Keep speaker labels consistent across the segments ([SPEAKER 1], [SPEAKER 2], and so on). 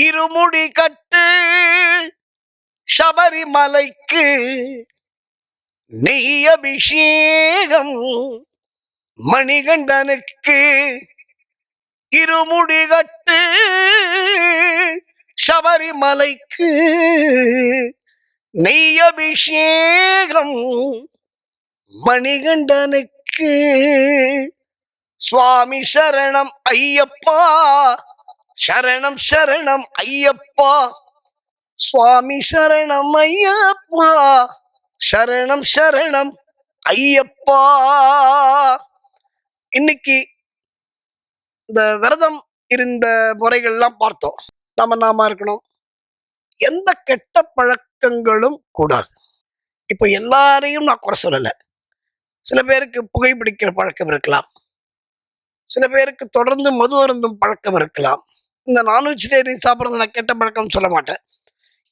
[SPEAKER 1] இருமுடி கட்டு சபரிமலைக்கு நெய் அபிஷேகம் மணிகண்டனுக்கு இருமுடி கட்டு சபரிமலைக்கு நெய் அபிஷேகம் மணிகண்டனுக்கு. சுவாமி சரணம் ஐயப்பா. சரணம் சரணம் ஐயப்பா. சுவாமி சரணம் ஐயப்பா. சரணம் சரணம் ஐயப்பா. இன்னைக்கு இந்த விரதம் இருந்த முறைகள்லாம் பார்த்தோம். நாம நாம இருக்கணும். எந்த கெட்ட பழக்கங்களும் கூடாது. இப்போ எல்லாரையும் நான் குறை சொல்லலை. சில பேருக்கு புகைப்பிடிக்கிற பழக்கம் இருக்கலாம். சில பேருக்கு தொடர்ந்து மது அருந்தும் பழக்கம் இருக்கலாம். இந்த நான் வெஜிடேரியன் சாப்பிட்றது நான் கெட்ட பழக்கம் சொல்ல மாட்டேன்.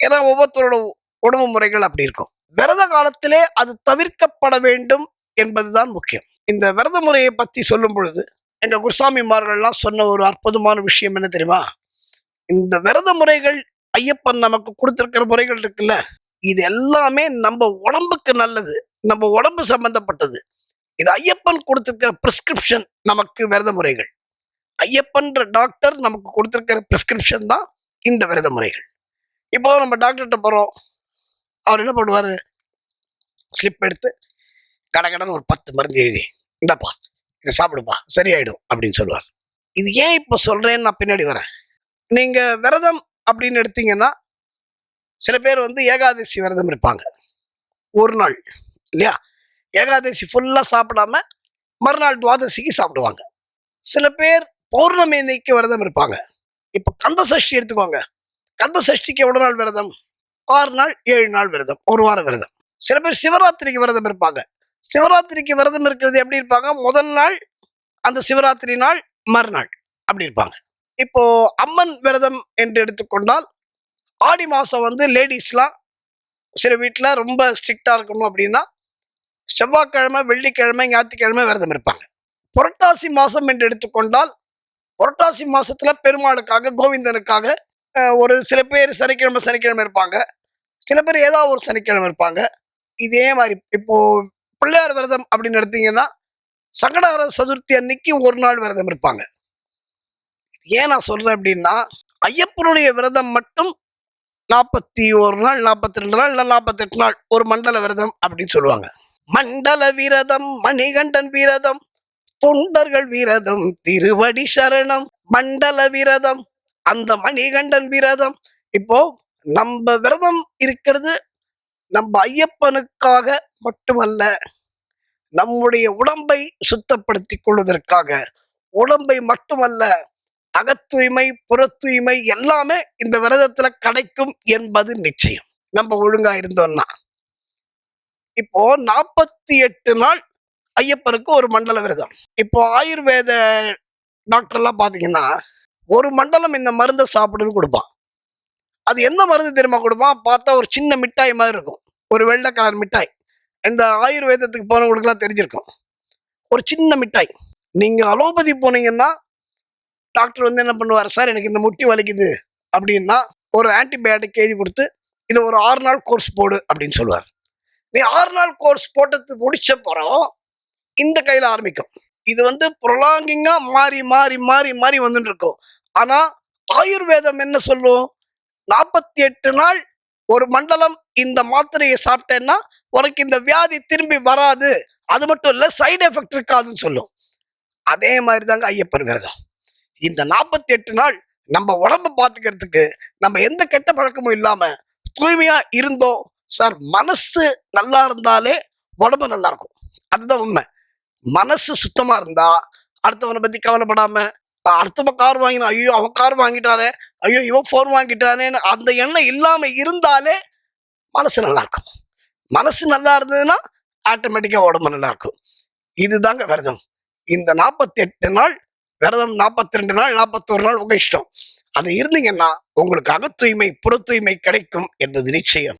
[SPEAKER 1] ஏன்னா ஒவ்வொருத்தரோட உணவு முறைகள் அப்படி இருக்கும். விரத காலத்திலே அது தவிர்க்கப்பட வேண்டும் என்பதுதான் முக்கியம். இந்த விரத முறையை பற்றி சொல்லும் பொழுது எங்கள் குருசாமிமார்கள்லாம் சொன்ன ஒரு அற்புதமான விஷயம் என்ன தெரியுமா? இந்த விரத முறைகள் ஐயப்பன் நமக்கு கொடுத்துருக்கிற முறைகள் இருக்குல்ல? இது எல்லாமே நம்ம உடம்புக்கு நல்லது. நம்ம உடம்பு சம்பந்தப்பட்டது. இது ஐயப்பன் கொடுத்துருக்கிற பிரிஸ்கிரிப்ஷன் நமக்கு விரத முறைகள். ஐயப்பன்ற டாக்டர் நமக்கு கொடுத்துருக்கிற பிரிஸ்கிரிப்ஷன் தான் இந்த விரத முறைகள். இப்போ நம்ம டாக்டர்கிட்ட போகிறோம் அவர் என்ன பண்ணுவார்? ஸ்லிப் எடுத்து கடகடன்னு ஒரு பத்து மருந்து எழுதி இந்தாப்பா இதை சாப்பிடுப்பா சரியாயிடும் அப்படின்னு சொல்லுவார். இது ஏன் இப்போ சொல்கிறேன்னு நான் பின்னாடி வரேன். நீங்கள் விரதம் அப்படின்னு எடுத்தீங்கன்னா சில பேர் வந்து ஏகாதசி விரதம் இருப்பாங்க ஒரு நாள் இல்லையா? ஏகாதசி ஃபுல்லாக சாப்பிடாம மறுநாள் துவாதசிக்கு சாப்பிடுவாங்க. சில பேர் பௌர்ணமி அன்னைக்கு விரதம் இருப்பாங்க. இப்போ கந்த சஷ்டி எடுத்துக்கோங்க. கந்த சஷ்டிக்கு எவ்வளோ நாள் விரதம்? ஆறு நாள் ஏழு நாள் விரதம். ஒரு வாரம் விரதம். சில பேர் சிவராத்திரிக்கு விரதம் இருப்பாங்க. சிவராத்திரிக்கு விரதம் இருக்கிறது எப்படி இருப்பாங்க? முதல் நாள் அந்த சிவராத்திரி நாள் மறுநாள் அப்படி இருப்பாங்க. இப்போ அம்மன் விரதம் என்று எடுத்துக்கொண்டால் ஆடி மாதம் வந்து லேடிஸ்லாம் சில வீட்டில் ரொம்ப ஸ்ட்ரிக்டாக இருக்கணும் அப்படின்னா செவ்வாய்க்கிழமை வெள்ளிக்கிழமை ஞாயிற்றுக்கிழமை விரதம் இருப்பாங்க. புரட்டாசி மாதம் என்று எடுத்துக்கொண்டால் புரட்டாசி மாசத்துல பெருமாளுக்காக கோவிந்தனுக்காக ஒரு சில பேர் சனிக்கிழமை சனிக்கிழமை இருப்பாங்க. சில பேர் ஏதாவது ஒரு சனிக்கிழமை இருப்பாங்க. இதே மாதிரி இப்போ பிள்ளையார் விரதம் அப்படின்னு எடுத்தீங்கன்னா சங்கடார சதுர்த்தி அன்னைக்கு ஒரு நாள் விரதம் இருப்பாங்க. ஏன் நான் சொல்றேன் அப்படின்னா ஐயப்பனுடைய விரதம் மட்டும் நாற்பத்தி ஒரு நாள் நாற்பத்தி ரெண்டு நாள் இல்லை நாற்பத்தெட்டு நாள் ஒரு மண்டல விரதம் அப்படின்னு சொல்லுவாங்க. மண்டல விரதம் மணிகண்டன் விரதம் தொண்டர்கள் விரதம் திருவடி சரணம் மண்டல விரதம் அந்த மணிகண்டன் விரதம். இப்போ நம்ம விரதம் இருக்கிறது நம்ம ஐயப்பனுக்காக மட்டுமல்ல நம்முடைய உடம்பை சுத்தப்படுத்தி கொள்வதற்காக. உடம்பை மட்டுமல்ல அகத்தூய்மை புறத்தூய்மை எல்லாமே இந்த விரதத்துல கிடைக்கும் என்பது நிச்சயம். நம்ம ஒழுங்கா இருந்தோம்னா. இப்போ நாற்பத்தி எட்டு நாள் ஐயப்பனுக்கு ஒரு மண்டல விரதம். இப்போ ஆயுர்வேத டாக்டர்லாம் பார்த்தீங்கன்னா ஒரு மண்டலம் இந்த மருந்தை சாப்பிடுன்னு கொடுப்பான். அது எந்த மருந்து தெரியுமா கொடுப்பான்? பார்த்தா ஒரு சின்ன மிட்டாய் மாதிரி இருக்கும். ஒரு வெள்ளை கலர் மிட்டாய். இந்த ஆயுர்வேதத்துக்கு போனவங்களுக்குலாம் தெரிஞ்சிருக்கும். ஒரு சின்ன மிட்டாய். நீங்கள் அலோபதி போனீங்கன்னா டாக்டர் வந்து என்ன பண்ணுவார்? சார் எனக்கு இந்த முட்டி வலிக்குது. அப்படின்னா ஒரு ஆன்டிபயோட்டிக் எழுதி கொடுத்து இதை ஒரு ஆறு நாள் கோர்ஸ் போடு அப்படின்னு சொல்லுவார். நீ ஆறு நாள் கோர்ஸ் போட்டது முடிச்ச பிறம் இந்த கையில் ஆரம்பிக்கும். இது வந்து ப்ரொலாங்கிங்காக மாறி மாறி மாறி மாறி வந்துட்டு இருக்கும் ஆனால் ஆயுர்வேதம் என்ன சொல்லும்? நாற்பத்தி எட்டு நாள் ஒரு மண்டலம் இந்த மாத்திரையை சாப்பிட்டேன்னா உனக்கு இந்த வியாதி திரும்பி வராது. அது மட்டும் இல்லை சைடு எஃபெக்ட் இருக்காதுன்னு சொல்லும். அதே மாதிரி தாங்க ஐயப்பன் விரதம். இந்த நாற்பத்தி எட்டு நாள் நம்ம உடம்ப பார்த்துக்கிறதுக்கு நம்ம எந்த கெட்ட பழக்கமும் இல்லாமல் தூய்மையாக இருந்தோம். சார் மனசு நல்லா இருந்தாலே உடம்பு நல்லா இருக்கும். அதுதான் உண்மை. மனசு சுத்தமா இருந்தா அடுத்தவனை பத்தி கவலைப்படாம அடுத்தவன் கார் வாங்கினா ஐயோ அவன் கார் வாங்கிட்டானே ஐயோ இவன் ஃபோன் வாங்கிட்டானேன்னு அந்த எண்ணம் இல்லாம இருந்தாலே மனசு நல்லா இருக்கும். மனசு நல்லா இருந்ததுன்னா ஆட்டோமேட்டிக்கா உடம்பு நல்லா இருக்கும். இதுதாங்க விரதம். இந்த நாற்பத்தி எட்டு நாள் விரதம் நாற்பத்தி ரெண்டு நாள் நாற்பத்தோரு நாள் உங்க இஷ்டம். அது இருந்தீங்கன்னா உங்களுக்கு அகத்தூய்மை புற தூய்மை கிடைக்கும் என்பது நிச்சயம்.